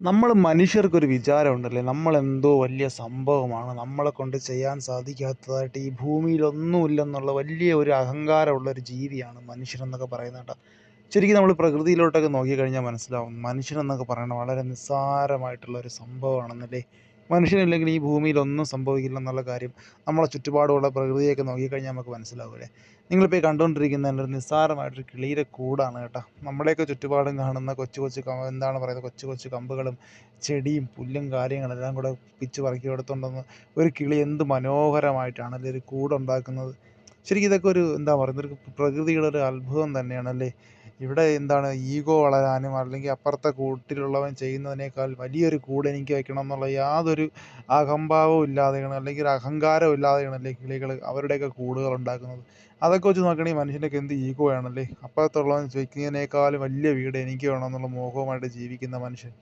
നമ്മൾ മനുഷ്യർക്കൊരു വിചാരമുണ്ടല്ലേ? നമ്മളെന്തോ വലിയ സംഭവമാണ്. നമ്മളെ കൊണ്ട് ചെയ്യാൻ സാധിക്കാത്തതായിട്ട് ഈ ഭൂമിയിലൊന്നുമില്ലെന്നുള്ള വലിയ ഒരു അഹങ്കാരമുള്ള ഒരു ജീവിയാണ് മനുഷ്യനെന്നൊക്കെ പറയുന്നത് ശരിക്കും നമ്മൾ പ്രകൃതിയിലോട്ടൊക്കെ നോക്കിക്കഴിഞ്ഞാൽ മനസ്സിലാവും. മനുഷ്യനെന്നൊക്കെ പറയുന്നത് വളരെ നിസ്സാരമായിട്ടുള്ള ഒരു സംഭവമാണെന്നല്ലേ? മനുഷ്യനില്ലെങ്കിൽ ഈ ഭൂമിയിൽ ഭൂമിയിലൊന്നും സംഭവിക്കില്ലെന്നുള്ള കാര്യം നമ്മളെ ചുറ്റുപാടുമുള്ള പ്രകൃതിയൊക്കെ നോക്കിക്കഴിഞ്ഞാൽ നമുക്ക് മനസ്സിലാവില്ലേ നിങ്ങളിപ്പോൾ ഈ കണ്ടുകൊണ്ടിരിക്കുന്ന ഒരു നിസ്സാരമായിട്ടൊരു കിളിയുടെ കൂടാണ് കേട്ടോ. നമ്മുടെയൊക്കെ ചുറ്റുപാടും കാണുന്ന കൊച്ചു കൊച്ചു എന്താണ് പറയുന്നത്? കൊച്ചു കൊച്ചു കമ്പുകളും ചെടിയും പുല്ലും കാര്യങ്ങളെല്ലാം കൂടെ പിച്ച് പറക്കി എടുത്തുകൊണ്ടുവന്ന് ഒരു കിളി എന്ത് മനോഹരമായിട്ടാണ് മനോഹരമായിട്ടാണല്ലേ ഒരു കൂടുണ്ടാക്കുന്നത്? ശരിക്കും ഇതൊക്കെ ഒരു എന്താ പറയുന്നത്? ഒരു പ്രകൃതിയുടെ ഒരു അത്ഭുതം തന്നെയാണല്ലേ? ഇവിടെ എന്താണ് ഈഗോ വളരാനും അല്ലെങ്കിൽ അപ്പുറത്തെ കൂട്ടിലുള്ളവൻ ചെയ്യുന്നതിനേക്കാൾ വലിയൊരു കൂട് എനിക്ക് വയ്ക്കണം എന്നുള്ള യാതൊരു അഹംഭാവവും ഇല്ലാതെയാണ് അല്ലെങ്കിൽ ഒരു അഹങ്കാരം ഇല്ലാതെയാണ് അല്ലേ കിളികൾ അവരുടെയൊക്കെ കൂടുകൾ ഉണ്ടാക്കുന്നത്. അതൊക്കെ വെച്ച് നോക്കുകയാണെങ്കിൽ മനുഷ്യന്റെയൊക്കെ എന്ത് ഈഗോ ആണല്ലേ അപ്പുറത്തുള്ളവൻ ചോദിക്കുന്നതിനേക്കാളും വലിയ വീട് എനിക്ക് വേണം എന്നുള്ള മോഹവുമായിട്ട് ജീവിക്കുന്ന മനുഷ്യൻ.